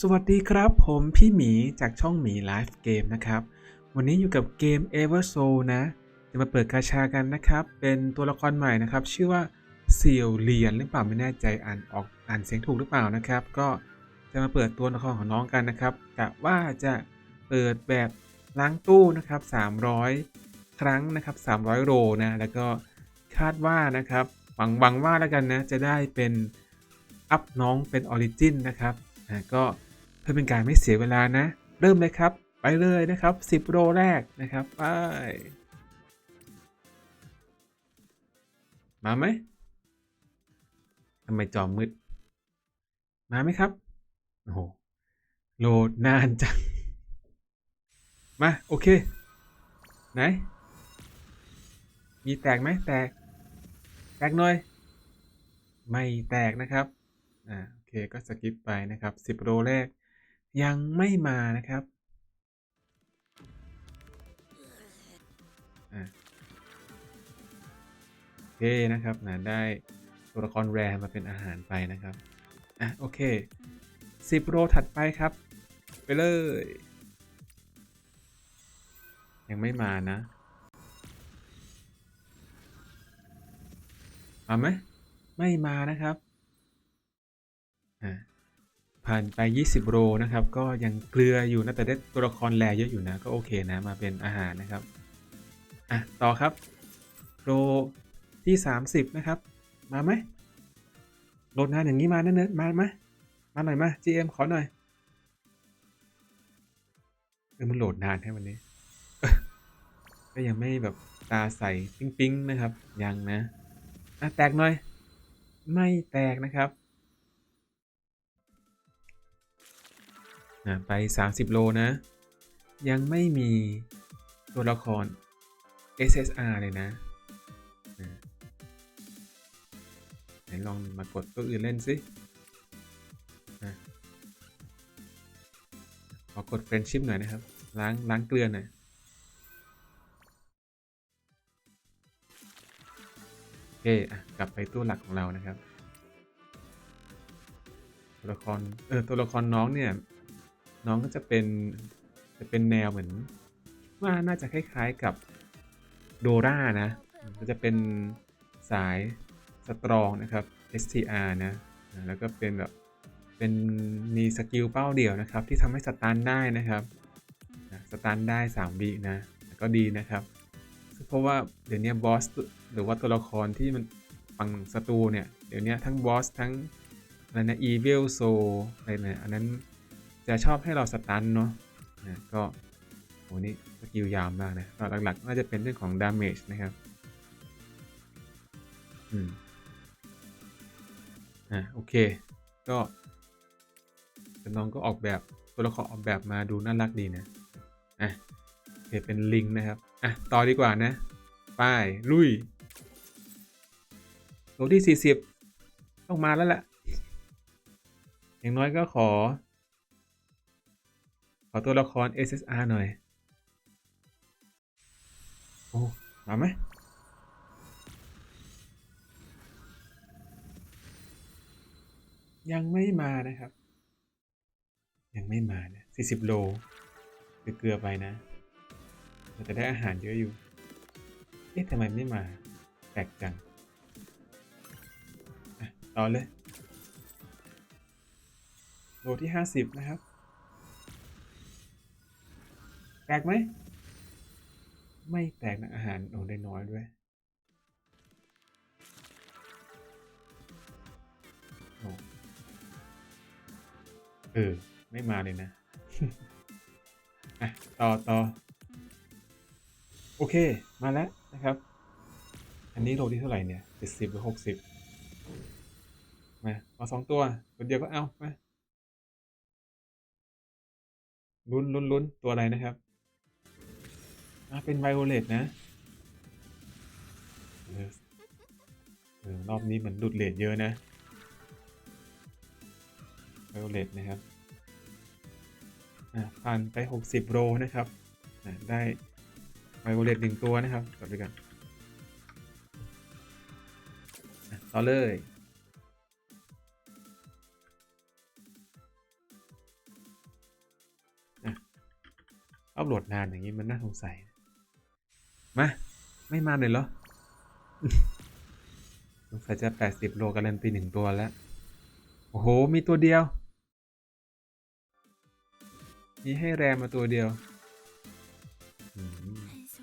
สวัสดีครับ ผมพี่หมีจากช่องหมีไลฟ์เกมนะครับ วันนี้อยู่กับเกม e v e r s o u l นะ จะมาเปิดกาชากันนะครับ เป็นตัวละครใหม่นะครับ ชื่อว่าเซียวเลียนหรือเปล่าไม่แน่ใจอ่านออกอ่านเสียงถูกหรือเปล่านะครับ ก็จะมาเปิดตัวละครของน้องกันนะครับกะว่าจะเปิดแบบล้างตู้นะครับ 300 ครั้งนะครับ 300 โรนะแล้วก็คาดว่านะครับหวังหวังว่าแล้วกันนะจะได้เป็นอัพน้องเป็นออริจินนะครับก็ พื่อเป็นการไม่เสียเวลานะ เริ่มเลยครับ ไปเลยนะครับ 10โรแรกนะครับ ไป มาไหมทำไมจอมืด มาไหมครับ โอ้โห โหลดนานจัง มา โอเค ไหน มีแตกไหมแตก แตกหน่อย ไม่แตกนะครับ อ่า โอเค ก็สกิปไปนะครับ 10โรแรก ยังไม่มานะครับอ่าโอเคนะครับนะได้ตัวละครแรมาเป็นอาหารไปนะครับ อะ โอเค 10 โรถัดไปครับ ไปเลย ยังไม่มานะมาไหมไม่มานะครับ อ่า ผ่านไป 20 โรนะครับ ก็ยังเกลืออยู่นะแต่ได้ตัวละครแรเยอะอยู่นะ ก็โอเคนะ มาเป็นอาหารนะครับ อะ ต่อครับ โรที่ 30 นะครับ มาไหมโหลดนานอย่างนี้มาเนิ่นๆมาไหมมาหน่อยมา GM ขอหน่อยเออมันโหลดนานแค่วันนี้ ก็ยังไม่แบบตาใสปิ๊งๆนะครับ ยังนะอะแตกหน่อย ไม่แตกนะครับ อะไป 30 โลนะ ยังไม่มีตัวละคร SSR เลยนะอะไหนลองมากดตัวอื่นเล่นสิอะขอกด Friendship หน่อยนะครับ ล้างล้างเกลือหน่อยโอเคอะกลับไปตู้หลักของเรานะครับ ตัวละคร เออ ตัวละครน้องเนี่ย น้องก็จะเป็นจะเป็นแนวเหมือน ว่าน่าจะคล้ายๆกับโดรานะก็จะเป็นสายสตรองนะครับ STR นะ แล้วก็เป็นแบบเป็นมีสกิลเป้าเดี่ยวนะครับ ที่ทำให้สตันได้นะครับอะสตันได้3วินะก็ดีนะครับ เพราะว่าเดี๋ยวนี้บอสหรือว่าตัวละครที่มันฝั่งศัตรูเนี่ย เดี๋ยวนี้ทั้งบอสทั้งอะไรนะ Evil Soul อะไรเนี่ยอันนั้น จะชอบให้เราสตันเนาะนะก็โหนี่สกิลยาวมากนะหลักๆน่าจะเป็นเรื่องของ damage นะครับอืมอะโอเค ก็แต่น้องก็ออกแบบตัวละครออกแบบมาดูน่ารักดีนะอะโอเคเป็นลิงนะครับอะต่อดีกว่านะป้ายลุยโลที่ 40 ต้องมาแล้วแหละอย่างน้อยก็ขอ อตัวละคร SSR หน่อย โอ้มาไหมยังไม่มานะครับ ยังไม่มานะ40โลเกลือไปนะเราจะได้อาหารเยอะอยู่ เอ๊ะทำไมไม่มา แปลกจังอะต่อเลย โลที่50นะครับ แตกไหม ไม่แตกนะอาหารโอ้ได้น้อยด้วยโอ้เออ ไม่มาเลยนะ อะ ต่อต่อโอเค มาแล้วนะครับ อันนี้โลที่เท่าไหร่เนี่ยเจ็ดสิบหรือหกสิบมาเอาสองตัว ตัวเดียวก็เอามาลุ้นลุ้นลุ้นตัวอะไรนะครับ อ่าเป็นไวโอเลตนะเออรอบนี้มันดุดเลทเยอะนะไวโอเลตนะครับอ่าผ่านไป 60 โรนะครับอ่าได้ไวโอเลตหนึ่งตัวนะครับกลับไปกันอะต่อเลยอัพโหลดนานอย่างนี้มันน่าสงสัย มา ไม่มาเลยเหรอสงสัยจะแปดสิบโลการันตีหนึ่งตัวแล้ว โอ้โห มีตัวเดียว มีให้แรมมาตัวเดียว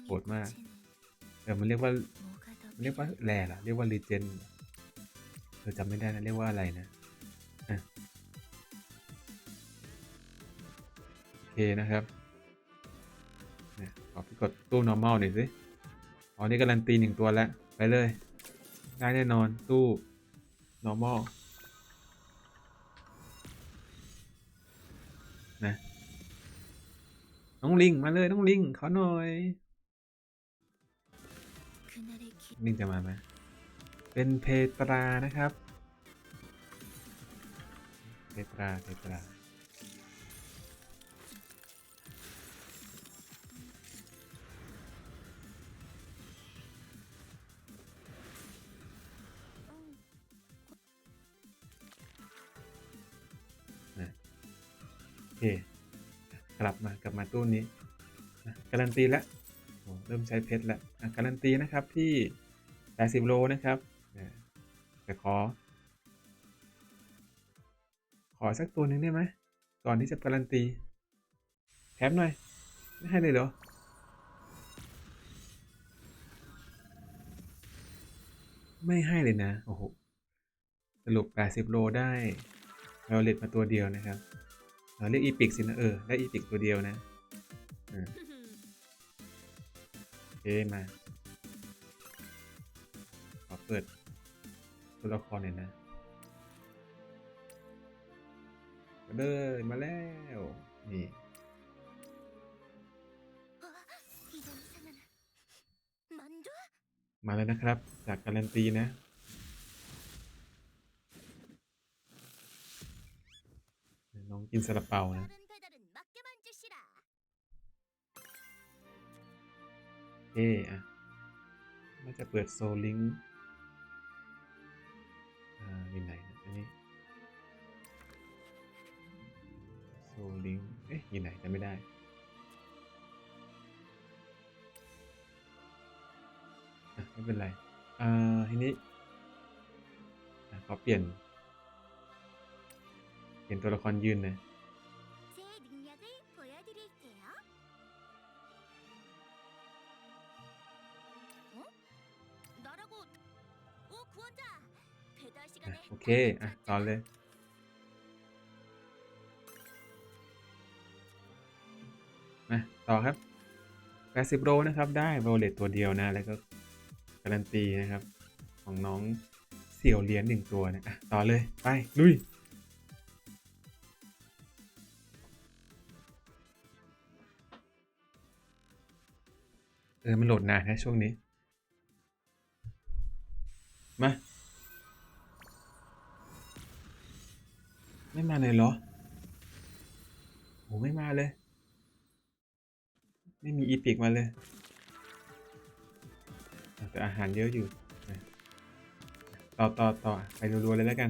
โหดมากเดี๋ยวมันเรียกว่าเรียกว่าแรเหรอเรียกว่ารีเจนเราจำไม่ได้นะ เรียกว่าอะไรนะโอเคนะครับขอพี่กดตู้ normal หน่อยสิ อ๋อนี่การันตีหนึ่งตัวแล้ว ไปเลย ได้แน่นอน ตู้ normal นะน้องลิง มาเลย น้องลิง ขอหน่อย ลิงจะมาไหมเป็นเพตรานะครับ เพตราเพตรา เคกลับมากลับมาตู้นี้นะการันตีแล้วเริ่มใช้เพชรแล้วอะการันตีนะครับที่80โลนะครับนะแต่ขอ ขอสักตัวหนึ่งได้ไหมก่อนที่จะการันตีแถมหน่อย ไม่ให้เลยเหรอไม่ให้เลยนะ โอ้โห สรุป 80 โลได้เราเลตมาตัวเดียวนะครับ เราเรียกอีพิกสินะเออได้อีพิกตัวเดียวนะอ่าโอเคมาขอเปิดตัวละครหน่อยนะมาเลยมาแล้วนี่มาแล้วนะครับ จากการันตีนะ น้อง กินซาลาเปานะเอ๊ะอะน่าจะเปิดโซลิงอ่าอยู่ไหนนะอันนี้โซลิงเอ๊ะอยู่ไหนจะไม่ได้อะไม่เป็นไร อ่า ทีนี้อะขอเปลี่ยน เปลี่ยนตัวละครยืนหนะอะโอเค อะ ต่อเลยมาต่อครับ 80โลนะครับ ได้โรเลตตัวเดียวนะ แล้วก็การันตีนะครับ ของน้องเสี่ยวเหรียญหนึ่งตัวนะ อะ ต่อเลย ไป ลุย เออมันโหลดนานนะช่วงนี้ มา ไม่มาเลยเหรอโหไม่มาเลย ไม่มีอีพิกมาเลย แต่อาหารเยอะอยู่ ต่อต่อต่อไปรัวๆเลยแล้วกัน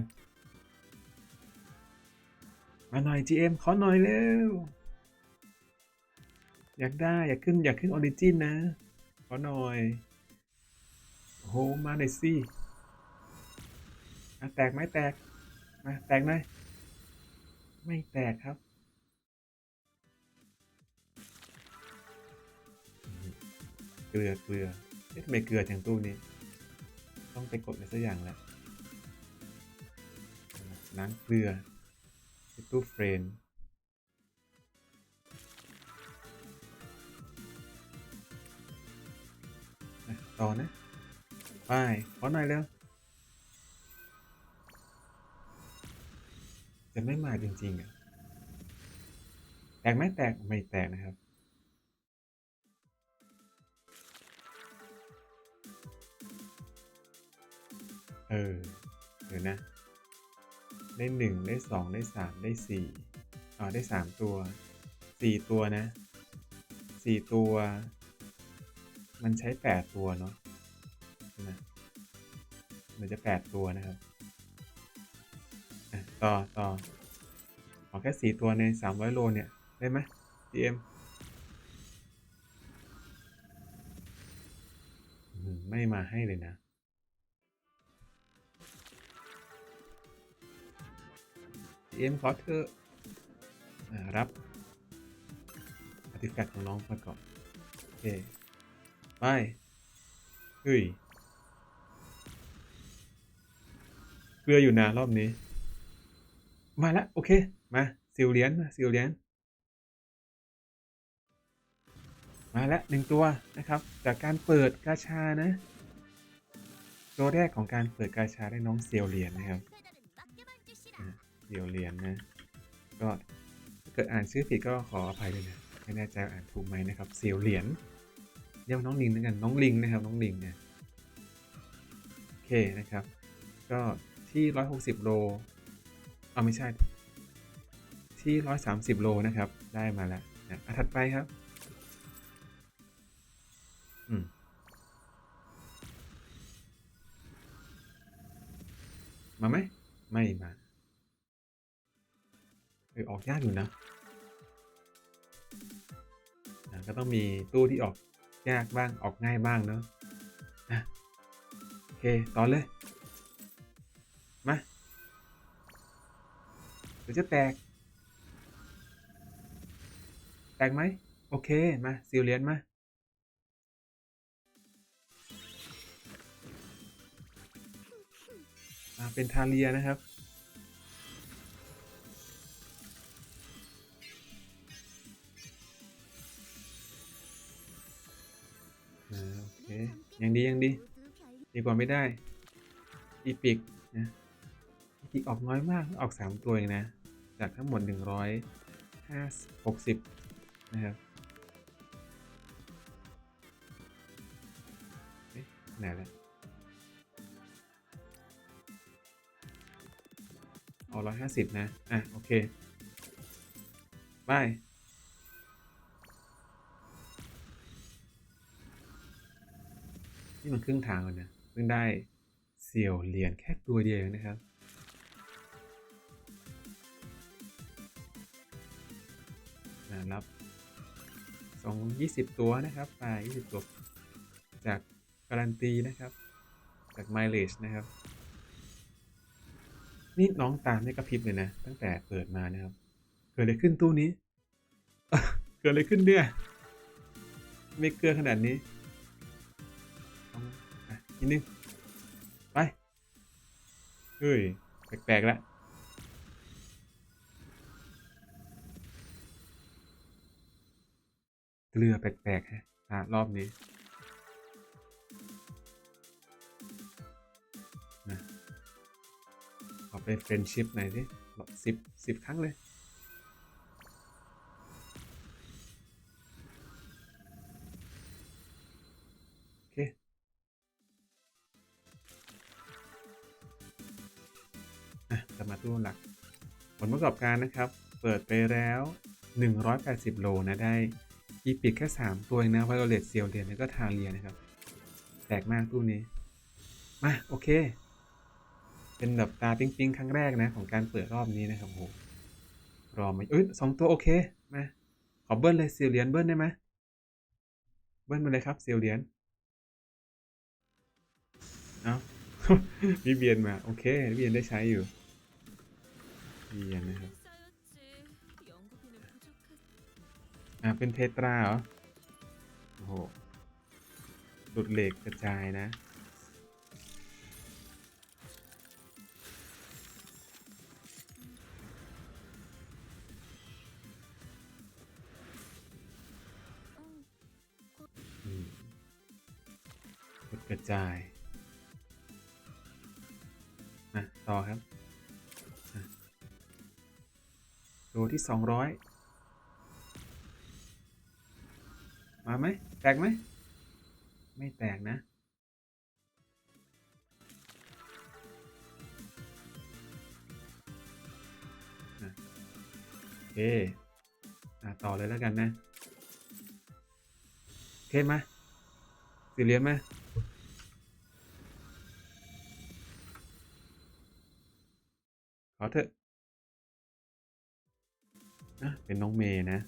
มาหน่อย GM ขอหน่อยเร็ว อยากได้อยากขึ้นอยากขึ้นออริจินนะ ขอหน่อยโหมาหน่อยสิแตกไหมแตก มา แตกหน่อยไม่แตกครับเกลือเกลือเอ๊ะทำไมเกลือจังตู้นี้ ต้องไปกดอะไรสักอย่างแหละล้างเกลือตู้เฟรนอ่ ต่อนะ ไปขอหน่อยเร็วจะไม่มาจริง ๆอะแตกไหมแตกไม่แตกนะครับเออเดี๋ยวนะ ได้หนึ่งได้สองได้สามได้สี่อ๋อได้สามตัวสี่ตัวนะสี่ตัว มันใช้แปดตัวเนาะนะมันจะแปดตัวนะครับต่อต่อขอแค่สี่ตัวในสามร้อยโลเนี่ย ได้ไหม GM ไม่มาให้เลยนะเอ็มขอเธอรับปฏิกัดของน้องมาก่อนโอเค ไปเฮ้ยเกลืออยู่นะรอบนี้ มาแล้วโอเค มาซิลเลียนมาซิลเลียนมาแล้วหนึ่งตัวนะครับ จากการเปิดกาชานะ ตัวแรกของการเปิดกาชาได้น้องเซียวเลียนนะครับเซียวเลียนนะ ก็ถ้าเกิดอ่านชื่อผิดก็ขออภัยด้วยนะ ไม่แน่ใจว่าอ่านถูกไหมนะครับ เซียวเหรียญ เรียกว่าน้องลิงแล้วยกันน้องลิงนะครับน้องลิงเนี่ยโอเคนะครับ ก็ที่ 160 โลเอาไม่ใช่ ที่ 130 โลนะครับ ได้มาแล้วนะอะถัดไปครับอืมมาไหมไม่มาเออออกยากอยู่นะก็ต้องมีตู้ที่ออก ยากบ้างออกง่ายบ้างเนาะโอเคต่อเลย มาเดี๋ยวจะแตก แตกไหมโอเค มาซิลเลียนมาเป็นทาเลียนะครับ ยังดียังดี ดีกว่าไม่ได้ อีปิกนะอีปิกออกน้อยมากออก 3 ตัวเองนะ จากทั้งหมด 150 60 นะครับเอ๊ะไหนแล้วเอา150นะ อะ โอเคบาย นี่มันครึ่งทางแล้วนะเพิ่งได้เสี่ยวเหรียญแค่ตัวเดียวนะครับ รับสองยี่สิบตัวนะครับไปยี่สิบตัว จากการันตีนะครับ จาก mileage นะครับ นี่น้องตามไม่กระพริบเลยนะ ตั้งแต่เปิดมานะครับ เกิดอะไรขึ้นตู้นี้ เกิดอะไรขึ้นเนี่ย ไม่เกลือขนาดนี้ นิดนึง ไป เฮ้ย แปลกๆแล้วเกลือแปลกๆฮะอะรอบนี้นะขอเป็นเฟรนชิพหน่อยสิสิบสิบครั้งเลย กลับมาตู้หลัก ผลประกอบการนะครับ เปิดไปแล้ว 180 โลนะได้อีพิกแค่ 3 ตัวเองนะไวโอเลตเซียวเดียนแล้วก็ทาเลียนะครับแปลกมากตู้นี้ มา โอเค เป็นแบบตาปิ๊งๆ ครั้งแรกนะ ของการเปิดรอบนี้นะครับโหรอมาเอ้ยสองตัวโอเค มา ขอเบิ้ลเลยเซียวเลียนเบิ้ลได้ไหมเบิ้ลมาเลยครับเซียวเลียนเอามีเบียนมา โอเคเบียนได้ใช้อยู่ เบียนนะครับอ่าเป็นเทตราเหรอ โอ้โหหลุดเหล็กกระจายนะกระจายอะต่อครับ ตัวที่สองร้อยมาไหมแตกไหม ไม่แตกนะโอเคอะต่อเลยแล้วกันนะโอเคมาสิเหรียญมขอเถอะ เป็นน้องเมย์นะ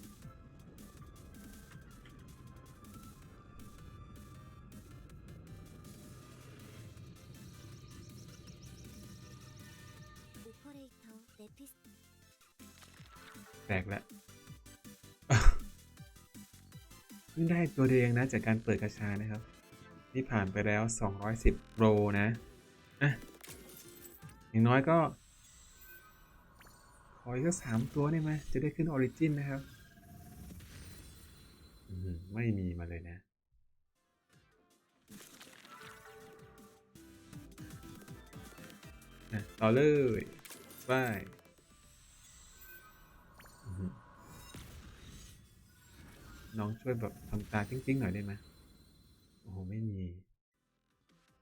แตกแล้วเพิ่งได้ตัวเองนะ จากการเปิดกระชานะครับ นี่ผ่านไปแล้ว 210 โรนะ อะ อย่างน้อยก็ ออีกสักสามตัวได้ไหมจะได้ขึ้นออริจินนะครับ ไม่มีมาเลยนะ ต่อเลยไปน้องช่วยแบบทำตาปิ๊งๆหน่อยได้ไหมโอ้โห ไม่มี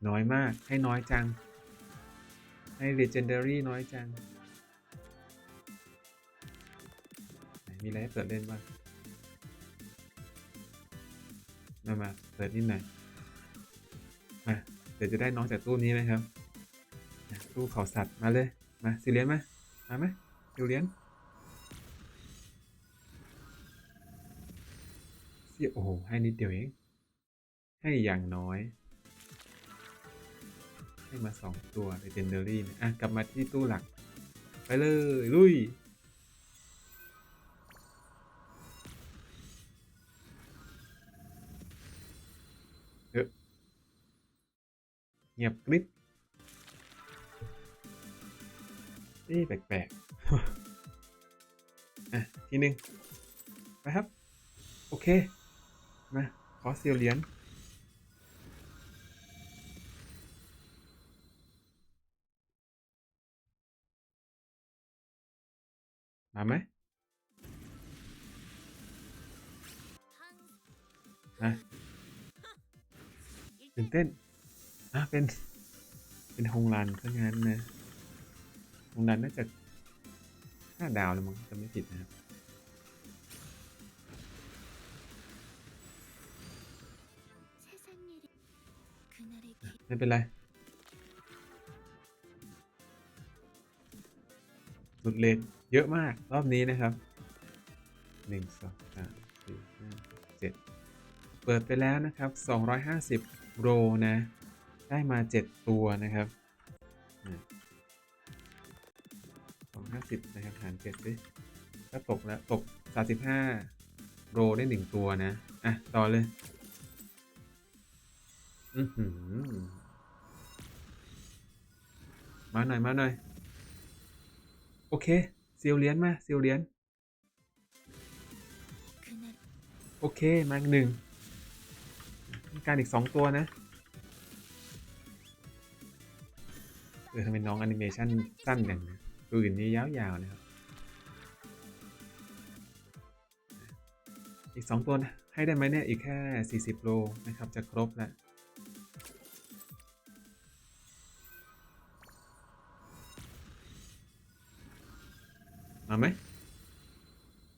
น้อยมาก ให้น้อยจัง ให้ Legendary น้อยจัง มีอะไรให้เปิดเล่นบ้างมามาเปิดนิดหน่อยมาเดี๋ยวจะได้น้องจากตู้นี้นะครับตู้เขาสัตว์มาเลย มาซิเลียนมามาไหมซิเลียนเสียโอ้โหให้นิดเดียวเอง ให้อย่างน้อย ให้มาสองตัวในเจนเดอรี่นะอะ กลับมาที่ตู้หลัก ไปเลย ลุย เงียบกริบเอ๊ะแปลกๆอะทีหนึ่งไปครับ โอเค มา ขอเซียวเหรียญมาไหมนะตื่นเต้น อะเป็น เป็นฮงรันเพราะงั้นนะตรงนั้นน่าจะห้าดาวเลยมั้งจะไม่ผิดนะครับไม่เป็นไรหลุดเลนเยอะมากรอบนี้นะครับหนึ่งสองสามสี่ห้าเจ็ดเปิดไปแล้วนะครับสองร้อยห้าสิบโรนะ ได้มาเจ็ดตัวนะครับสองห้าสิบนะครับหารเจ็ดดิก็ตกแล้วตกสามสิบห้าโรได้หนึ่งตัวนะ อะ ต่อเลย อือหือ มาหน่อย มาหน่อย โอเคเซียวเลียนมาเซียวเลียน โอเค มาอีกหนึ่งต้องการอีกสองตัวนะ เออทำไมน้องแอนิเมชันสั้นอย่างนะตัวอื่นนี่ยาวๆนะครับ อีก 2 ตัวนะ ให้ได้ไหมเนี่ย อีกแค่ 40 โลนะครับ จะครบแล้วมาไหม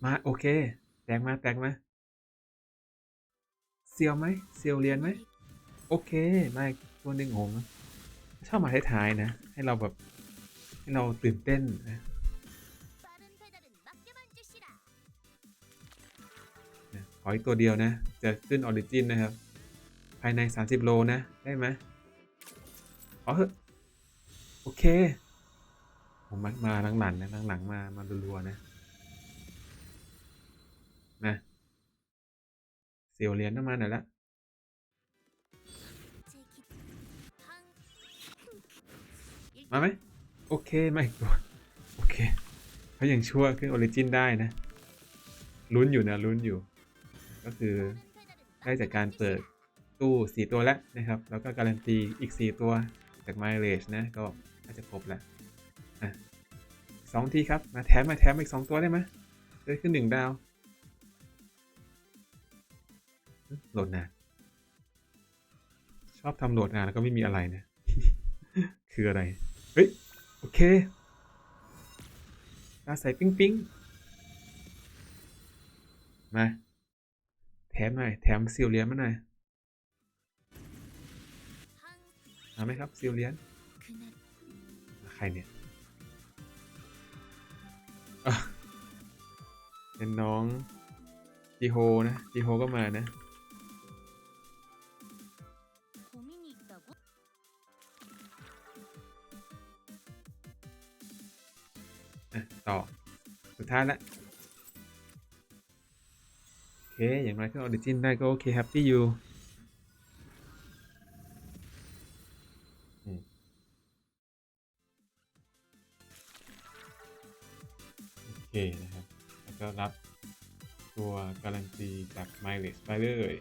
มา โอเค แตกมา แตกมาเซียวไหมเซียวเรียนไหม โอเค มาอีกตัวหนึ่งโหง ชอบมาท้ายๆนะ ให้เราแบบ ให้เราตื่นเต้นนะขออีกตัวเดียวนะ จะขึ้นออริจินนะครับ ภายใน 30 โลนะ ได้ไหมขอเถอะโอเคผมมาหลังๆนะหลังๆมา มารัวๆนะ นะเสียวเหรียญต้องมาหน่อยละ มาไหมโอเคมาอีกตัวโอเคเขายังชั่วขึ้นออริจินได้นะ ลุ้นอยู่นะลุ้นอยู่ ก็คือได้จากการเปิดตู้ 4 ตัวแล้วนะครับ แล้วก็การันตีอีก 4 ตัวจาก Mileage นะ ก็น่าจะครบแล้วอะสองทีครับ มาแถมมาแถมอีก 2 ตัวได้ไหมได้ขึ้น 1 ดาวโหลดนานชอบทำโหลดนานแล้วก็ไม่มีอะไรนะ คืออะไร เฮ้ย โอเคตาใส่ปิ๊งปิ๊งมา แถมหน่อย แถมซิลเลียนมาหน่อยมาไหมครับซิลเลียนใครเนี่ยเป็นน้องจีโฮนะจีโฮก็มานะ ดท้ายละเค อย่างน้อยก็ออริจินได้ก็โอเคแฮปปี้อยู่โอเคนะครับ แล้วก็รับตัวการันตีจาก m i l e ไปเลย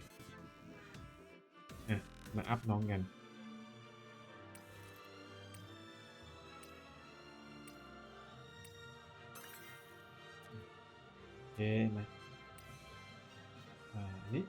มาอัพน้องกัน เคมาอ่าอันนี้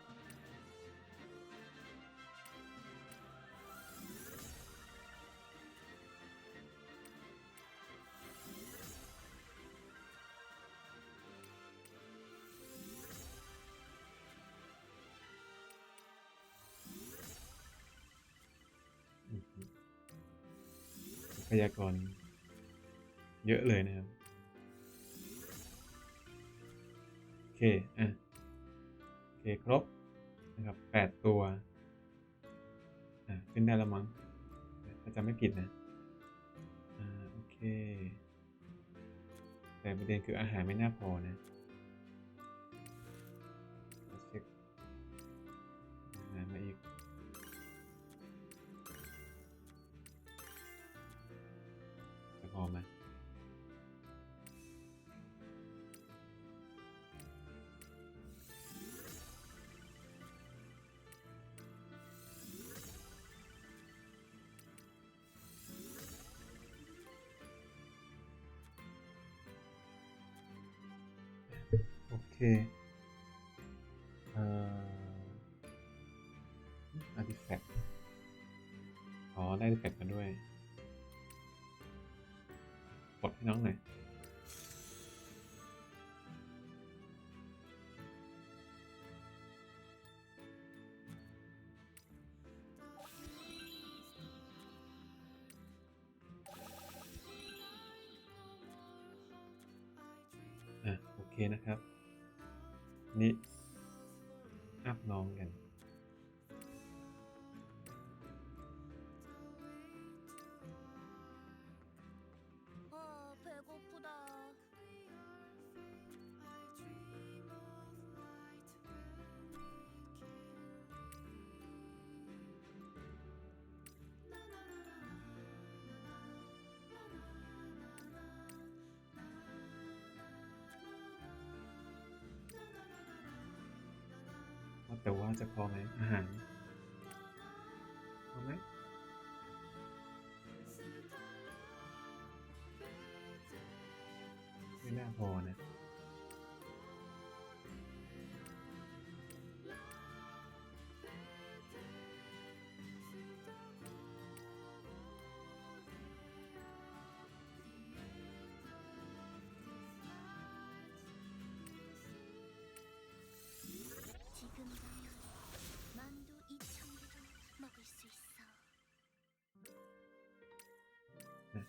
อือฮึทรัพยากรเยอะเลยนะครับ เคอะโอเคครบนะครับแปดตัวอะขึ้นได้แล้วมั้งถ้าจะไม่ผิดนะอ่าโอเค แต่ประเด็นคืออาหารไม่น่าพอนะ เคเอ่ออาร์ติแฟกต์อ๋อ ได้อาร์ติแฟกต์มาด้วยกดให้น้องหน่อยโอเคนะครับ นี่ แต่ว่าจะพอไหมอาหาร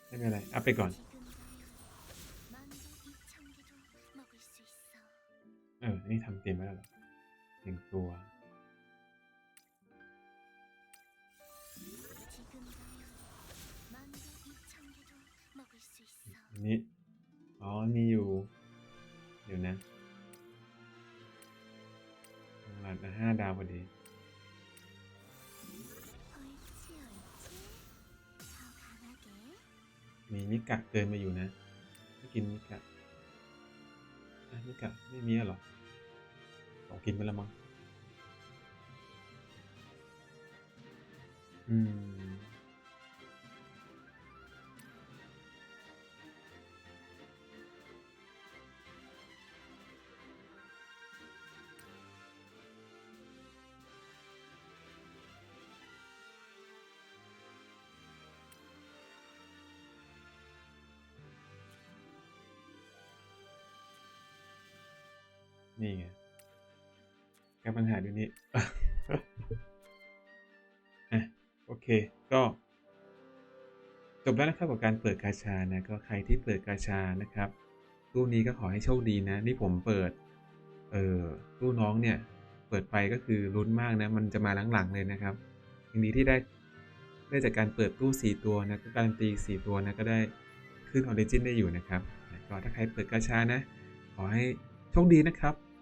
ไม่เป็นไรเอาไปก่อน เออ นี่ทำเต็มแล้วหรอหนึ่งตัวนี่อ๋อ มีอยู่ เดี๋ยวนะหลังห้าดาวพอดี มีมิกะเกินมาอยู่นะไม่กินมิกะอะมิกะไม่มีหรอต้องกินไปแล้วมั้งอืม นี่ไงแก้ปัญหาดูนี้อะโอเค ก็จบแล้วนะครับกับการเปิดกาชานะก็ใครที่เปิดกาชานะครับตู้นี้ก็ขอให้โชคดีนะ นี่ผมเปิด เออตู้น้องเนี่ย เปิดไปก็คือลุ้นมากนะ มันจะมาหลังๆเลยนะครับอย่างนี้ที่ได้ได้จากการเปิดตู้ 4 ตัวนะก็การันตี4ตัวนะก็ได้ขึ้นออริจินได้อยู่นะครับก็ถ้าใครเปิดกาชานะ ขอให้โชคดีนะครับ